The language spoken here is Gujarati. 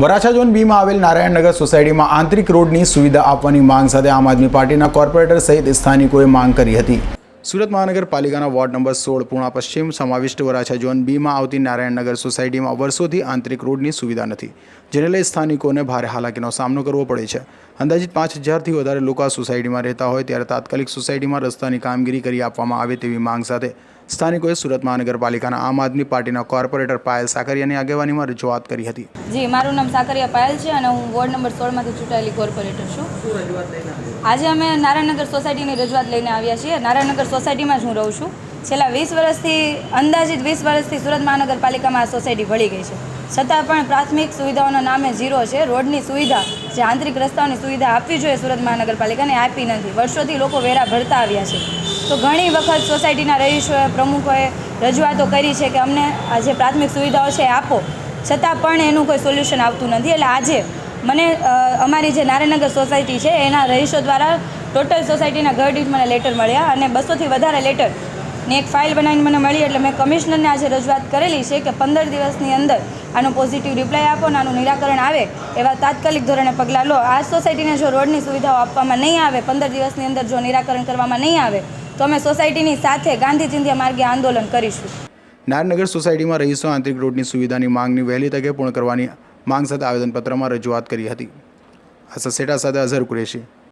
વરાછા ઝોન બીમાં આવેલ નારાયણનગર સોસાયટીમાં આંતરિક રોડની સુવિધા આપવાની માંગ સાથે આમ આદમી પાર્ટીના કોર્પોરેટર સહિત સ્થાનિકોએ માંગ કરી હતી. સુરત મહાનગરપાલિકાના વોર્ડ નંબર સોળ, પૂર્ણા પશ્ચિમ, સમાવિષ્ટ વરાછા ઝોન બીમાં આવતી નારાયણનગર સોસાયટીમાં વર્ષોથી આંતરિક રોડની સુવિધા નથી, જેને લઈ સ્થાનિકોને ભારે હાલાકીનો સામનો કરવો પડે છે. અંદાજિત પાંચ હજારથી વધારે લોકો આ સોસાયટીમાં રહેતા હોય, ત્યારે તાત્કાલિક સોસાયટીમાં રસ્તાની કામગીરી કરી આપવામાં આવે તેવી માંગ સાથે સ્થાનિકોએ સુરત મહાનગરપાલિકાના આમ આદમી પાર્ટીના કોર્પોરેટર પાયલ સાકરિયાની આગેવાનીમાં રજૂઆત કરી હતી. જી, મારું નામ સાકરિયા પાયલ છે અને હું વોર્ડ નંબર સોળમાંથી ચૂંટાયેલી કોર્પોરેટર છું. આજે અમે નારાયણનગર સોસાયટીની રજૂઆત લઈને આવ્યા છીએ. નારાયણનગર સોસાયટીમાં જ હું રહું છું. છેલ્લા વીસ વર્ષથી, અંદાજિત વીસ વર્ષથી સુરત મહાનગરપાલિકામાં આ સોસાયટી ભળી ગઈ છે. છતાં પણ પ્રાથમિક સુવિધાઓના નામે ઝીરો છે. રોડની સુવિધા, જે આંતરિક રસ્તાઓની સુવિધા આપવી જોઈએ સુરત મહાનગરપાલિકાને આપી નથી. વર્ષોથી લોકો વેરા ભરતા આવ્યા છે. તો ઘણી વખત સોસાયટીના રહીશોએ, પ્રમુખોએ રજૂઆતો કરી છે કે અમને આ જે પ્રાથમિક સુવિધાઓ છે આપો. છતાં પણ એનું કોઈ સોલ્યુશન આવતું નથી. એટલે આજે મને અમારી જે નારાયણનગર સોસાયટી છે, એના રહીશો દ્વારા ટોટલ સોસાયટીના ઘર દીઠ મને લેટર મળ્યા અને બસોથી વધારે લેટર ને એક ફાઇલ બનાવીને મને મળી. એટલે મેં કમિશનરને આજે રજૂઆત કરેલી છે કે પંદર દિવસની અંદર આનો પોઝિટિવ રિપ્લાય આપો અને આનું નિરાકરણ આવે એવા તાત્કાલિક ધોરણે પગલાં લો. આ સોસાયટીને જો રોડની સુવિધાઓ આપવામાં નહીં આવે, પંદર દિવસની અંદર જો નિરાકરણ કરવામાં નહીં આવે, તો અમે સોસાયટીની સાથે ગાંધી ચિંધ્યા માર્ગે આંદોલન કરીશું. નારનગર સોસાયટીમાં રહીશો આંતરિક રોડની સુવિધાની માંગની વહેલી તકે પૂર્ણ કરવાની માંગ સાથે આવેદનપત્રમાં રજૂઆત કરી હતી. આ સસેટા સાથે અઝહર કુરેશી.